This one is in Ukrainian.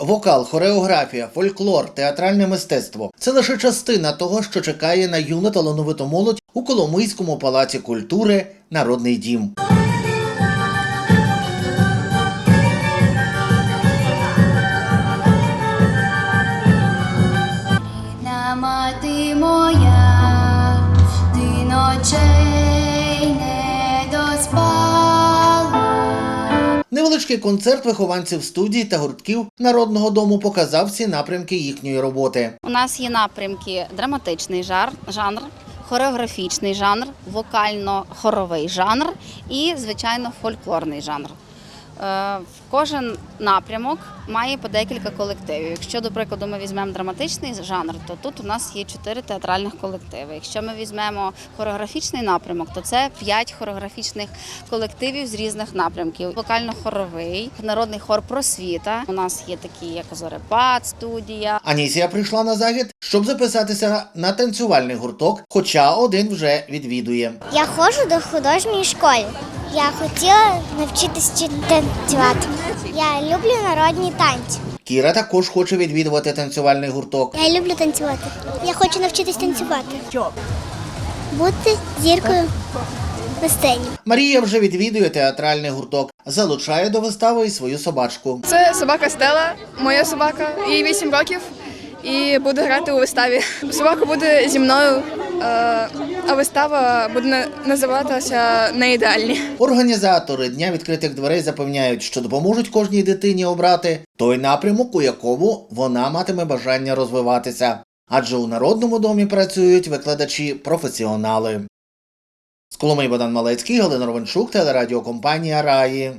Вокал, хореографія, фольклор, театральне мистецтво це лише частина того, що чекає на юну талановиту молодь у Коломийському палаці культури Народний дім. Невеличкий концерт вихованців студії та гуртків народного дому показав всі напрямки їхньої роботи. У нас є напрямки драматичний жар, жанр, хореографічний жанр, вокально-хоровий жанр і, звичайно, фольклорний жанр. Е, Кожен напрямок має по декілька колективів. Якщо, до прикладу, ми візьмемо драматичний жанр, то тут у нас є чотири театральних колективи. Якщо ми візьмемо хореографічний напрямок, то це п'ять хореографічних колективів з різних напрямків. Вокально-хоровий, народний хор просвіта. У нас є такі, як Зорепад, студія, Анісія прийшла на захід, щоб записатися на танцювальний гурток, хоча один вже відвідує. Я ходжу до художньої школи. Я хотіла навчитися танцювати. Я люблю народні танці. Кіра також хоче відвідувати танцювальний гурток. Я люблю танцювати. Я хочу навчитись танцювати. Бути зіркою на сцені. Марія вже відвідує театральний гурток, залучає до вистави і свою собачку. Це собака Стела, моя собака, їй 8 років і буде грати у виставі. Собака буде зі мною, е, а вистава буде називатися не ідеальні. Організатори дня відкритих дверей запевняють, що допоможуть кожній дитині обрати той напрямок, у якому вона матиме бажання розвиватися. Адже у народному домі працюють викладачі-професіонали. З Коломиї Богдан Малецький, Галина Ровенчук, телерадіокомпанія Раї.